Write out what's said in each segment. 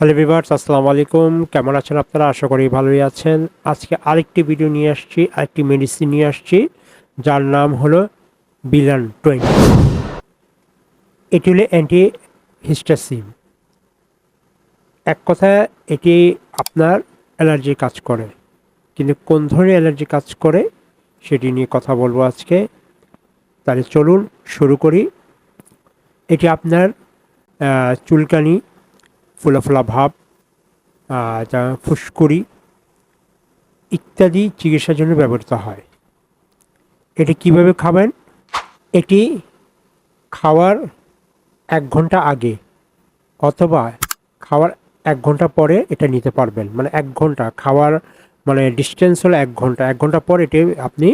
Hello viewers আসসালামু আলাইকুম। কেমন আছেন আপনারা? আশা করি ভালোই আছেন। আজকে আরেকটি ভিডিও নিয়ে আসছি, আরেকটি মেডিসিন নিয়ে আসছি, যার নাম হলো বিলান টোয়েন্টি এটি হলো অ্যান্টি হিস্টাসিন এক কথায়, এটি আপনার অ্যালার্জি কাজ করে। কিন্তু কোন ধরনের অ্যালার্জি কাজ করে, সেটি নিয়ে কথা বলব আজকে। তাহলে চলুন শুরু করি। এটি আপনার চুলকানি ফোলা ফোলা ভাব যা ফুসকুড়ি ইত্যাদি চিকিৎসার জন্য ব্যবহৃত হয়। এটি কীভাবে খাবেন? এটি খাওয়ার এক ঘণ্টা আগে অথবা খাওয়ার এক ঘণ্টা পরে এটা নিতে পারবেন। মানে এক ঘণ্টা খাওয়ার মানে ডিস্টেন্স হলো এক ঘণ্টা। এক ঘণ্টা পর এটি আপনি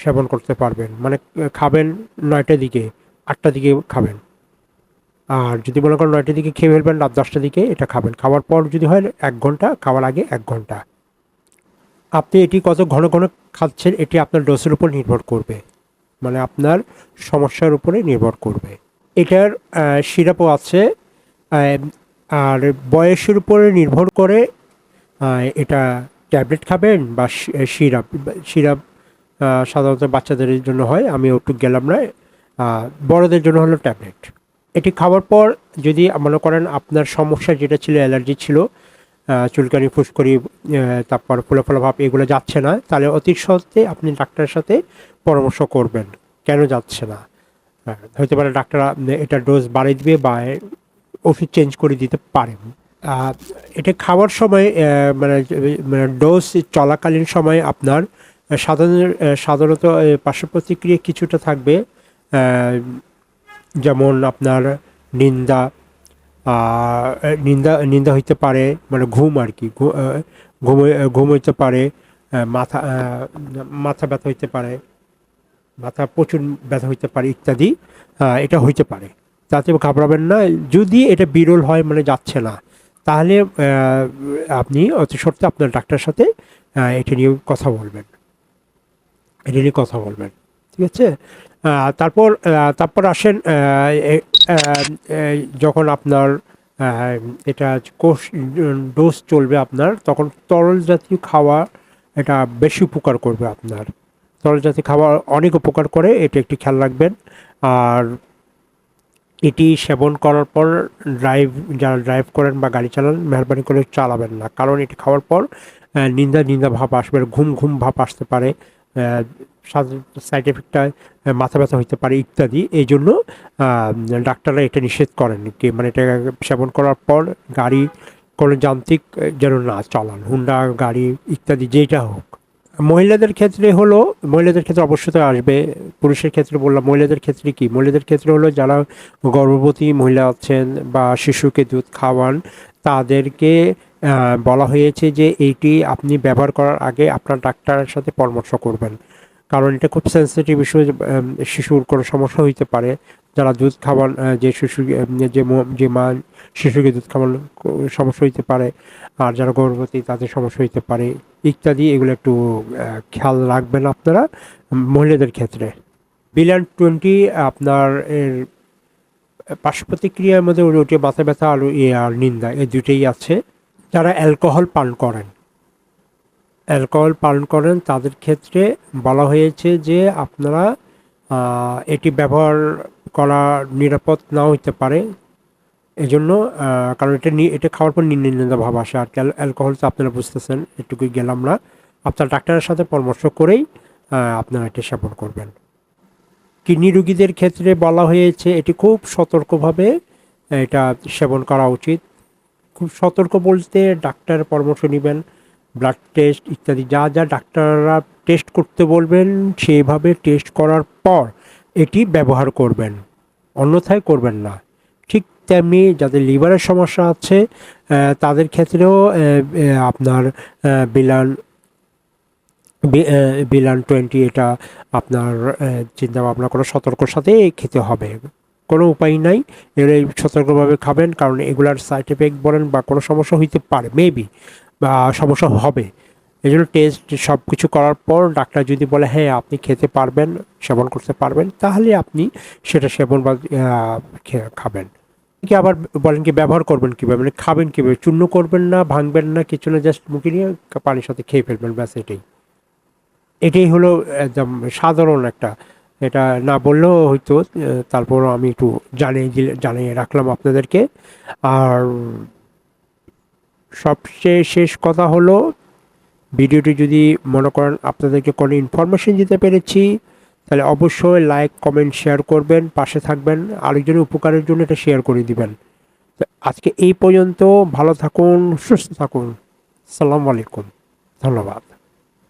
সেবন করতে পারবেন। মানে খাবেন নয়টার দিকে, আটটার দিকে খাবেন। আর যদি মনে করেন নয়টার দিকে খেয়ে ফেলবেন, রাত দশটার দিকে এটা খাবেন। খাওয়ার পর যদি হয় এক ঘণ্টা, খাওয়ার আগে এক ঘণ্টা। আপনি এটি কত ঘন ঘন খাচ্ছেন, এটি আপনার ডোজের উপর নির্ভর করবে। মানে আপনার সমস্যার উপরে নির্ভর করবে। এটার সিরাপও আছে আর বয়সের উপরে নির্ভর করে এটা ট্যাবলেট খাবেন বা সিরাপ সিরাপ সাধারণত বাচ্চাদের জন্য হয় আমি একটু গেলাম না বড়দের জন্য হলো ট্যাবলেট। এটি খাওয়ার পর যদি মনে করেন আপনার সমস্যা যেটা ছিল অ্যালার্জি ছিল চুলকানি ফুসকুড়ি আহ, তারপর ফোলা ফোলা ভাব এগুলো যাচ্ছে না তাহলে অতি সত্ত্বে আপনি ডাক্তারের সাথে পরামর্শ করবেন। কেন যাচ্ছে না? হতে পারে ডাক্তার এটা ডোজ বাড়িয়ে দিবে বা ওষুধ চেঞ্জ করে দিতে পারেন এটা খাওয়ার সময় মানে মানে ডোজ চলাকালীন সময় আপনার সাধারণ সাধারণত পার্শ্ব প্রতিক্রিয়া কিছুটা থাকবে। যেমন আপনার নিন্দা নিন্দা নিন্দা হইতে পারে মানে ঘুম আর কি ঘুম ঘুম হইতে পারে মাথা মাথা ব্যথা হইতে পারে, মাথা প্রচুর ব্যথা হইতে পারে ইত্যাদি এটা হইতে পারে। তাতে ঘাবড়াবেন না, যদি এটা বিরল হয় মানে যাচ্ছে না, তাহলে আপনি অতি সত্ত্বে আপনার ডাক্তারের সাথে এটা নিয়ে কথা বলবেন। এটা নিয়ে কথা বলবেন, ঠিক আছে? তারপর তারপর আসেন যখন আপনার এটা কোষ, ডোজ চলবে আপনার, তখন তরল জাতীয় খাওয়া এটা বেশি উপকার করবে আপনার। তরল জাতীয় খাবার অনেক উপকার করে, এটা একটি খেয়াল রাখবেন। আর এটি সেবন করার পর ড্রাইভ যারা ড্রাইভ করেন বা গাড়ি চালান, মেহরবানি করে চালাবেন না। কারণ এটি খাওয়ার পর নিন্দা নিন্দা ভাব আসবে, ঘুম ঘুম ভাব আসতে পারে। সাইড এফেক্টটা মাথা ব্যথা হতে পারে ইত্যাদি। এই জন্য ডাক্তাররা এটা নিষেধ করেন কি মানে এটা সেবন করার পর গাড়ি কোনো যান্ত্রিক যেন না চালান, হুন্ডা, গাড়ি ইত্যাদি যেটা হোক। মহিলাদের ক্ষেত্রে হলো, মহিলাদের ক্ষেত্রে অবশ্যই তো আসবে, পুরুষের ক্ষেত্রে বললাম, মহিলাদের ক্ষেত্রে কি? মহিলাদের ক্ষেত্রে হলো যারা গর্ভবতী মহিলা আছেন বা শিশুকে দুধ খাওয়ান, তাদেরকে বলা হয়েছে যে এইটি আপনি ব্যবহার করার আগে আপনার ডাক্তারের সাথে পরামর্শ করবেন। কারণ এটা খুব সেন্সিটিভ ইস্যু শিশুর কোনো সমস্যা হইতে পারে। যারা দুধ খাওয়ান যে শিশু যে যে মা, শিশুকে দুধ খাওয়ান সমস্যা হইতে পারে। আর যারা গর্ভবতী, তাদের সমস্যা হইতে পারে। ইত্যাদি, এগুলো একটু খেয়াল রাখবেন আপনারা মহিলাদের ক্ষেত্রে। বিলান টোয়েন্টি আপনার এর পার্শ্ব প্রতিক্রিয়ার মধ্যে ওটি মাথা ব্যথা আর ইয়ে আর নিন্দা, এই দুটোই আছে। যারা অ্যালকোহল পান করেন অ্যালকোহল পালন করেন, তাদের ক্ষেত্রে বলা হয়েছে যে আপনারা এটি ব্যবহার করা নিরাপদ নাও হইতে পারে। এই জন্য কারণ এটা এটা খাওয়ার পর নিন্দা ভাব আসে। আর অ্যালকোহল তো আপনারা বুঝতেছেন এটুকুই গেলাম না। আপনার ডাক্তারের সাথে পরামর্শ করেই আপনারা এটি সেবন করবেন। কিডনি রোগীদের ক্ষেত্রে বলা হয়েছে, এটি খুব সতর্কভাবে এটা সেবন করা উচিত। খুব সতর্ক বলতে ডাক্তারের পরামর্শ নেবেন। ব্লাড টেস্ট ইত্যাদি, যা যা ডাক্তাররা টেস্ট করতে বলবেন, সেভাবে টেস্ট করার পর এটি ব্যবহার করবেন। অন্যথায় করবেন না। ঠিক তেমনি যাদের লিভারের সমস্যা আছে তাদের ক্ষেত্রেও আপনার বিলান বিলান টোয়েন্টি এটা আপনার চিন্তা ভাবনা করে সতর্কর সাথে খেতে হবে। কোনো উপায় নাই এর সতর্কভাবে খাবেন, কারণ এগুলার সাইড এফেক্ট বলেন বা কোনো সমস্যা হইতে পারে মেবি সমস্যা হবে। এই জন্য টেস্ট সব কিছু করার পর ডাক্তার যদি বলে হ্যাঁ আপনি খেতে পারবেন, সেবন করতে পারবেন, তাহলে আপনি সেটা সেবন বা খাবেন। কি আবার বলেন কি, ব্যবহার করবেন কীভাবে? মানে খাবেন কীভাবে? চূর্ণ করবেন না, ভাঙবেন না, কিছু না জাস্ট মুখে নিয়ে পানির সাথে খেয়ে ফেলবেন, ব্যাস এটাই। এটাই হলো একদম সাধারণ একটা, এটা না বললেও হয়তো তারপরও আমি একটু জানিয়ে দিলে, জানিয়ে রাখলাম আপনাদেরকে। আর সবচেয়ে শেষ কথা হলো, ভিডিওটি যদি মনে করেন আপনাদেরকে কোনো ইনফরমেশন দিতে পেরেছি, তাহলে অবশ্যই লাইক কমেন্ট শেয়ার করবেন, পাশে থাকবেন, আরেকজনের উপকারের জন্য এটা শেয়ার করে দিবেন। আজকে এই পর্যন্ত, ভালো থাকুন, সুস্থ থাকুন। সালাম আলাইকুম। ধন্যবাদ।